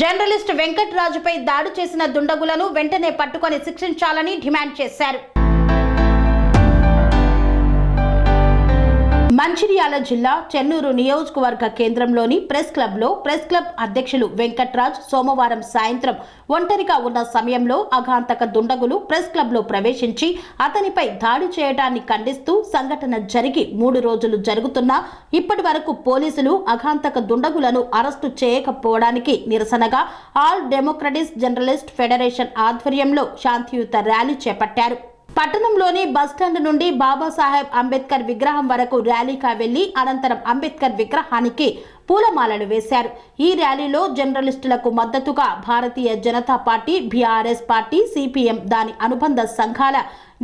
Journalist వెంకట్రాజుపై దాడి చేసిన దుండగులను వెంటనే పట్టుకొని శిక్షించాలని డిమాండ్ చేశారు. మంచిర్యాల జిల్లా చెన్నూరు నియోజకవర్గ కేంద్రంలోని ప్రెస్ క్లబ్లో ప్రెస్ క్లబ్ అధ్యక్షులు వెంకట్రాజ్ సోమవారం సాయంత్రం ఒంటరిగా ఉన్న సమయంలో అఘాంతక దుండగులు ప్రెస్ క్లబ్లో ప్రవేశించి అతనిపై దాడి చేయడాన్ని ఖండిస్తూ సంఘటన జరిగి మూడు రోజులు జరుగుతున్నా ఇప్పటి వరకు పోలీసులు అఘాంతక దుండగులను అరెస్టు చేయకపోవడానికి నిరసనగా ఆల్ డెమోక్రటిస్ జర్నలిస్ట్ ఫెడరేషన్ ఆధ్వర్యంలో శాంతియుత ర్యాలీ చేపట్టారు. పట్టణంలోని బస్టాండ్ నుండి బాబాసాహెబ్ అంబేద్కర్ విగ్రహం వరకు ర్యాలీగా వెళ్ళి అనంతరం అంబేద్కర్ విగ్రహానికి పూలమాలలు వేశారు. ఈ ర్యాలీలో జర్నలిస్టులకు మద్దతుగా Bharatiya Janata Party BRS party CPM దాని అనుబంధ సంఘాల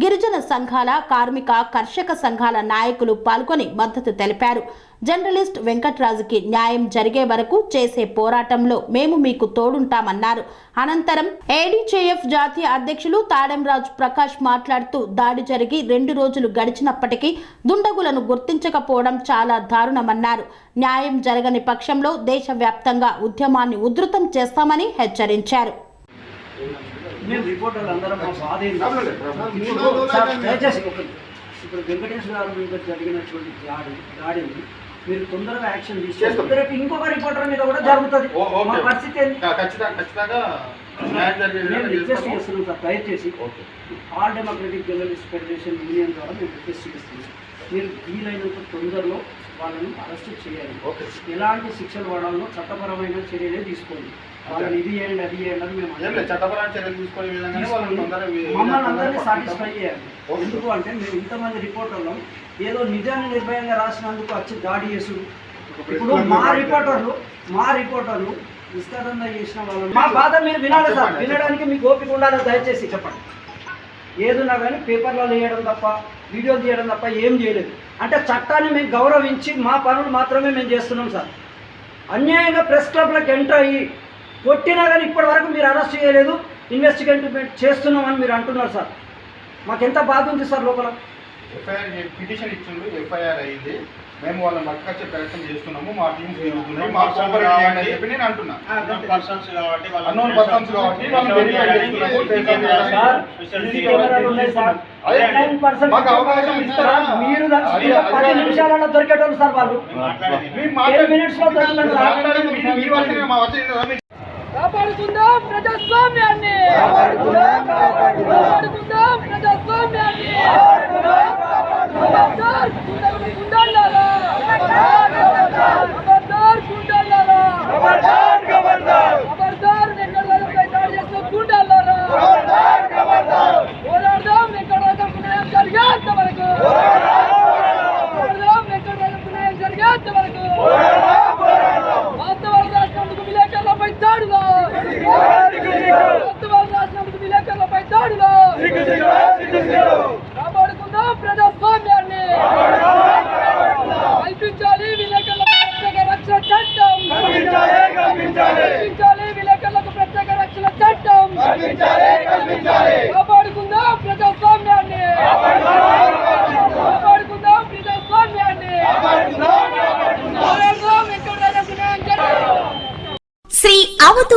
గిరిజన సంఘాల కార్మిక కర్షక సంఘాల నాయకులు పాల్గొని మద్దతు తెలిపారు. జర్నలిస్ట్ వెంకట్రాజుకి న్యాయం జరిగే వరకు చేసే పోరాటంలో మేము మీకు తోడుంటామన్నారు. అనంతరం ఏడీజేఎఫ్ జాతీయ అధ్యక్షులు తాడెంరాజు ప్రకాష్ మాట్లాడుతూ దాడి జరిగి రెండు రోజులు గడిచినప్పటికీ దుండగులను గుర్తించకపోవడం చాలా దారుణమన్నారు. న్యాయం జరగని పక్షంలో దేశవ్యాప్తంగా ఉద్యమాన్ని ఉధృతం చేస్తామని హెచ్చరించారు. ఇప్పుడు వెంకటేష్ గారు మీద జరిగినటువంటి దాడి దాడిని మీరు తొందరగా యాక్షన్ చేస్తాం. తీసుకుంటే రేపు ఇంకొక రిపోర్టర్ మీద కూడా జరుగుతుంది. మా పరిస్థితి రిక్వెస్ట్ సార్ దయచేసి. All Democratic Journalist Federation Union ద్వారా మేము రిక్వెస్ట్ చేస్తున్నాం మీరు వీలైనంత తొందరలో వాళ్ళని అరెస్ట్ చేయాలి. ఓకే. ఎలాంటి శిక్షలు పడాలో చట్టపరమైన చర్యలే తీసుకోండి. వాళ్ళని ఇది చేయండి అది చేయండి అని మేము. చట్టపరమైన చర్యలు తీసుకునే మమ్మల్ని అందరినీ సాటిస్ఫై చేయాలి. ఎందుకు అంటే మేము ఇంతమంది రిపోర్టర్లు ఏదో నిజాన్ని నిర్భయంగా రాసినందుకు వచ్చి దాడి చేసుడు ఇప్పుడు మా రిపోర్టర్లు మా రిపోర్టర్లు విస్తారంగా చేసిన వాళ్ళు మా బాధ మీరు వినాలి సార్. వినడానికి మీకు ఓపిక ఉండాలి దయచేసి. చెప్పండి. ఏదున్నా కానీ పేపర్లలో వేయడం తప్ప వీడియోలు తీయడం తప్ప ఏం చేయలేదు. అంటే చట్టాన్ని మేము గౌరవించి మా పనులు మాత్రమే మేము చేస్తున్నాం సార్. అన్యాయంగా ప్రెస్ క్లబ్లకు ఎంటర్ అయ్యి కొట్టినా కానీ ఇప్పటి వరకు మీరు అరెస్ట్ చేయలేదు ఇన్వెస్టిగేట్ చేస్తున్నామని మీరు అంటున్నారు సార్. మాకెంత బాధ ఉంది సార్ లోపల? ఎఫ్ఐఆర్ పిటిషన్ ఇచ్చిండు ఎఫ్ఐఆర్ అయింది. మేము వాళ్ళని పట్టుకొచ్చే ప్రయత్నం చేస్తున్నాము మా టీమ్స్ తిరుగుతున్నాయి మా కోఆపరేట్ చేయండి అని చెప్పి నేను అంటున్నా. పర్సన్స్ కాబట్టి వాళ్ళ అన్నోన్ పర్సన్స్ కాబట్టి వాళ్ళని వెరిఫై చేస్తున్నాము సార్, సీసీ కెమెరాలు ఉన్నాయి సార్. అదే, 99% మాకు అవకాశం ఇస్తారా? మీరు పది. నిమిషాలలో దొరికేటోళ్ళు సార్ వాళ్ళు. మాట్లాడేది. మేము Ten మాట్లాడి- minutes లో దొరుకుతారు సార్. మాట్లాడి మీ- మీ వల్లనే మా వచ్చింది కదా మీకు కాపాడుకుందాం ప్రజాస్వామ్యాన్ని కాపాడుకుందాం ప్రజాస్వామ్యాన్ని ఖబర్దార్ గుండెల గుండాలారా ఖబర్దార్ గుండాలారా ఖబర్దార్ వెంకటరాజుపై దాడి చేసిన గుండాలారా పోరాడదాం వెంకటరాజుకు న్యాయం జరిగేంత వరకు పోరాడదాం వెంకటరాజుకు న్యాయం జరిగేంత వరకు వాస్తవాలు రాసినందుకు విలేకరులపై దాడులు వాస్తవాలు రాసినందుకు విలేకరులపై దాడులు కాపాడుకుందాం ప్రజాస్వామ్యాన్ని. కల్పించాలి విలేకరులకు ప్రత్యేక రక్షణ చట్టం. కల్పించాలి విలేకరులకు ప్రత్యేక రక్షణ చట్టం కాపాడుకుందాం ప్రజాస్వామ్యాన్ని కాపాడుకుందాం ప్రజాస్వామ్యాన్ని పోరాడదాం వెంకటరాజకు న్యాయం జరగాలి Shri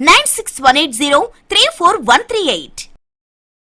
Nine six one eight zero three four one three eight